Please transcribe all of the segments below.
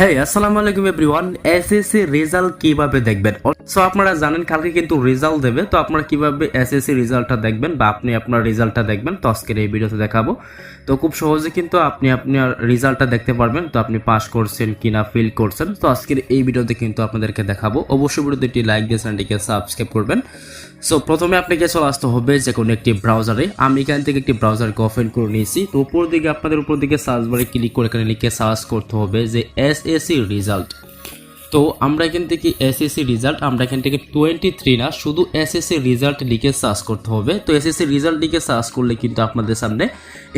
হ্যাঁ আসসালামু আলাইকুম এভরিওয়ান এসএসসি রেজাল্ট কীভাবে দেখবেন? সো আপনারা জানেন, কালকে কিন্তু রেজাল্ট দেবে। তো আপনারা কীভাবে এসএসসি রেজাল্টটা দেখবেন বা আপনি আপনার রেজাল্টটা দেখবেন? তো আজকের এই ভিডিওতে দেখাবো। তো খুব সহজে কিন্তু আপনি আপনার রেজাল্টটা দেখতে পারবেন। তো আপনি পাস করছেন কিনা ফেল করছেন। তো আজকের এই ভিডিওতে কিন্তু আপনাদেরকে দেখাবো। অবশ্যই ভিডিওতে একটি লাইক দিয়ে চ্যানেলটিকে সাবস্ক্রাইব করবেন। সো প্রথমে আপনাকে চলে আসতে হবে যে কোনো একটি ব্রাউজারে আমি এখান থেকে একটি ব্রাউজারকে ওপেন করে নিয়েছি। তো উপর দিকে, আপনাদের উপর দিকে সার্চ বারে ক্লিক করে এখানে লিখে সার্চ করতে হবে যে এসএসসি রেজাল্ট তো আমরা এখান থেকে এসএসসি রেজাল্ট আমরা এখান থেকে টোয়েন্টি থ্রি না, শুধু এসএসসি রেজাল্ট লিখে সার্চ করতে হবে। তো এসএসসি রেজাল্ট লিখে সার্চ করলে কিন্তু আপনাদের সামনে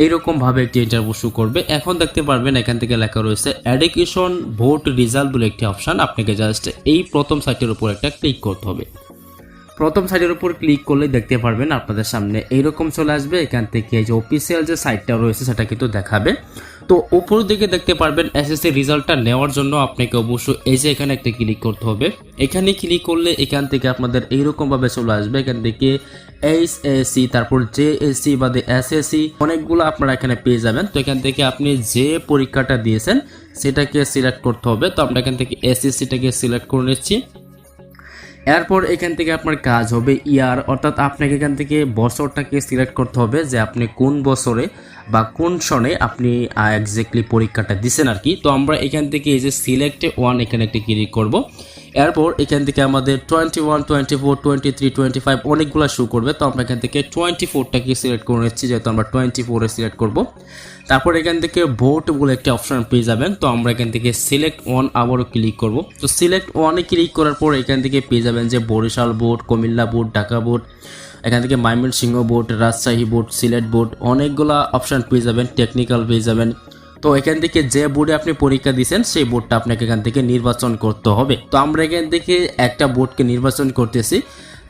এইরকমভাবে একটি ইন্টারভিউ শু করবে। এখন দেখতে পারবেন এখান থেকে লেখা রয়েছে এডুকেশন ভোট রেজাল্ট বলে একটি অপশান আপনাকে জাস্ট এই প্রথম সাইটের উপর একটা ক্লিক করতে হবে। প্রথম সাইটের উপর ক্লিক করলে দেখতে পারবেন আপনাদের সামনে এইরকম চলে আসবে। এখান থেকে যে অফিসিয়াল যে সাইটটা রয়েছে, সেটা কিন্তু দেখাবে। তো উপর দিকে দেখতে পারবেন এসএসসি রেজাল্টটা নেওয়ার জন্য আপনাকে অবশ্যই এই যে এখানে একটা ক্লিক করতে হবে। এখানে ক্লিক করলে এখান থেকে আপনাদের এইরকমভাবে চলে আসবে। এখান থেকে এইচ এসি তারপর জে এসি বাদে এসএসসি অনেকগুলো আপনারা এখানে পেয়ে যাবেন। তো এখান থেকে আপনি যে পরীক্ষাটা দিয়েছেন, সেটাকে সিলেক্ট করতে হবে। তো আমরা এখান থেকে এসএসসিটাকে সিলেক্ট করে নিচ্ছি। এরপর এখান থেকে আপনার কাজ হবে ইয়ার, অর্থাৎ আপনাকে এখান থেকে বছরটাকে সিলেক্ট করতে হবে যে আপনি কোন বছরে বা কোন সনে আপনি এক্স্যাক্টলি পরীক্ষাটা দিচ্ছেন আর কি। তো আমরা এখান থেকে এই যে সিলেক্টে ওয়ান এখানে একটি ক্লিক করব। এরপর এখান থেকে আমাদের twenty one twenty four twenty three twenty five অনেকগুলো শো করবে। তো আমরা এখান থেকে টোয়েন্টি ফোরটাকে সিলেক্ট করে নিচ্ছি, যেহেতু আমরা টোয়েন্টি ফোরে সিলেক্ট করব। তারপর এখান থেকে ভোট বলে একটা অপশন পেয়ে যাবেন। তো আমরা এখান থেকে সিলেক্ট ওয়ান আবারও ক্লিক করব। তো সিলেক্ট ওয়ানে ক্লিক করার পর এখান থেকে পেয়ে যাবেন যে Barisal board Comilla board Dhaka board এখান থেকে Mymensingh board Rajshahi board Sylhet board অনেকগুলো অপশান পেয়ে যাবেন টেকনিক্যাল পেয়ে যাবেন। তো এখান থেকে যে বোর্ডে আপনি পরীক্ষা দিয়েছেন, সেই বোর্ডটা আপনাকে এখান থেকে নির্বাচন করতে হবে। তো আমরা এখান থেকে একটা বোর্ডকে নির্বাচন করতেছি।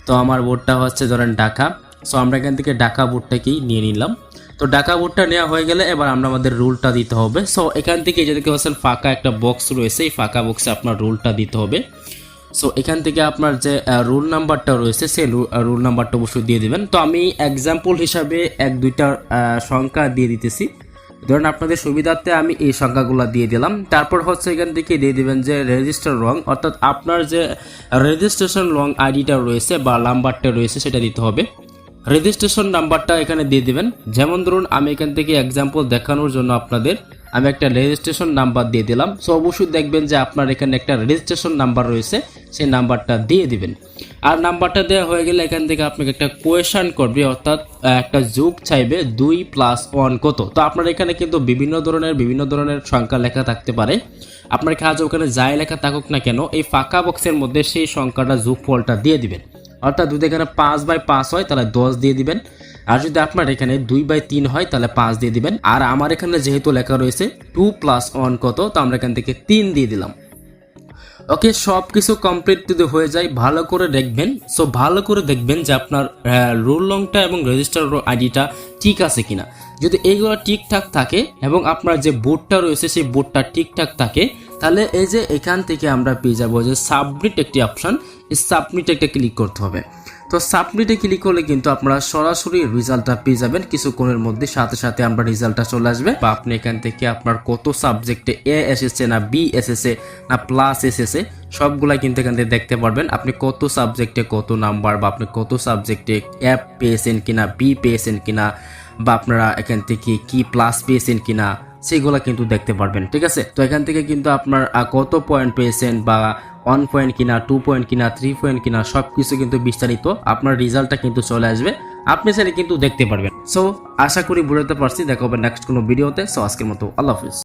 তো আমার বোর্ডটা হচ্ছে ধরেন ঢাকা। সো আমরা এখান থেকে ঢাকা বোর্ডটাকেই নিয়ে নিলাম। তো ঢাকা বোর্ডটা নেওয়া হয়ে গেলে এবার আমরা আমাদের রুলটা দিতে হবে। সো এখান থেকে যে দেখতে পাচ্ছেন, ফাঁকা একটা বক্স রয়েছে। এই ফাঁকা বক্সে আপনার রুলটা দিতে হবে। সো এখান থেকে আপনার যে রুল নাম্বারটা রয়েছে, সেই রুল নাম্বারটা অবশ্যই দিয়ে দেবেন। তো আমি এক্সাম্পল হিসাবে এক, দুইটা সংখ্যা দিয়ে দিতেছি। ধরুন আপনাদের সুবিধার্থে আমি এই সংখ্যাগুলো দিয়ে দিলাম। তারপর হচ্ছে এখান থেকে দিয়ে দেবেন যে রেজিস্টার রং অর্থাৎ আপনার যে রেজিস্ট্রেশন রং আইডিটা রয়েছে বা নাম্বারটা রয়েছে সেটা দিতে হবে। রেজিস্ট্রেশন নাম্বারটা এখানে দিয়ে দেবেন। যেমন ধরুন আমি এখান থেকে এক্সাম্পল দেখানোর জন্য আপনাদের আমি একটা রেজিস্ট্রেশন নাম্বার দিয়ে দিলাম। সো অবশ্যই দেখবেন যে আপনার এখানে একটা রেজিস্ট্রেশন নাম্বার রয়েছে, সেই নাম্বারটা দিয়ে দিবেন। আর নাম্বারটা দেওয়া হয়ে গেলে এখান থেকে আপনাকে একটা কোয়েশন করবে, অর্থাৎ একটা যোগ চাইবে দুই প্লাস ওয়ান কত? তো আপনার এখানে কিন্তু বিভিন্ন ধরনের বিভিন্ন ধরনের সংখ্যা লেখা থাকতে পারে। আপনার কাজ ওখানে যাই লেখা থাকুক না কেন, এই ফাঁকা বক্সের মধ্যে সেই সংখ্যাটা যোগ ফলটা দিয়ে দিবেন। অর্থাৎ যদি এখানে পাঁচ বাই পাঁচ হয়, তাহলে দশ দিয়ে দিবেন। আর যদি আপনার এখানে দুই বাই তিন হয়, তাহলে পাঁচ দিয়ে দিবেন। আর আমার এখানে যেহেতু লেখা রয়েছে টু প্লাস ওয়ান কত, তো আমরা এখান থেকে তিন দিয়ে দিলাম। ওকে সব কিছু কমপ্লিট যদি হয়ে যায়, ভালো করে দেখবেন। সো, ভালো করে দেখবেন যে আপনার রোল লংটা এবং রেজিস্টার আইডিটা ঠিক আছে কিনা। যদি এইগুলো ঠিকঠাক থাকে এবং আপনার যে বোর্ডটা রয়েছে, সেই বোর্ডটা ঠিকঠাক থাকে, তাহলে এই যে এখান থেকে আমরা পেয়ে যাব যে সাবমিট একটি অপশান। সাবমিট একটা ক্লিক করতে হবে। তো সাবমিটে ক্লিক করলে কিন্তু আপনারা সরাসরি রেজাল্টটা পেয়ে যাবেন। কিছুক্ষণের মধ্যে সাথে সাথে আমরা রেজাল্টটা চলে আসবে। বা আপনি এখান থেকে আপনার কত সাবজেক্টে এ এসেছে না বি এসেছে না প্লাস এসেছে, সবগুলাই কিন্তু এখান থেকে দেখতে পারবেন। আপনি কত সাবজেক্টে কত নাম্বার বা আপনি কত সাবজেক্টে অ্যাপ পেয়েছেন কিনা বি পেয়েছেন কিনা, বা আপনারা এখান থেকে কি প্লাস পেয়েছেন কিনা সেগুলো কিন্তু দেখতে পারবেন, ঠিক আছে? তো এখান থেকে কিন্তু আপনার কত পয়েন্ট পেয়েছেন বা ওয়ান পয়েন্ট কিনা টু পয়েন্ট কিনা থ্রি পয়েন্ট কিনা সব কিছু কিন্তু বিস্তারিত আপনার রেজাল্টটা কিন্তু চলে আসবে। আপনি সেটা কিন্তু দেখতে পারবেন। সো আশা করি বুঝতে পারছি। দেখা হবে নেক্সট কোনো ভিডিওতে সো আজকের মতো আল্লাহ হাফিজ।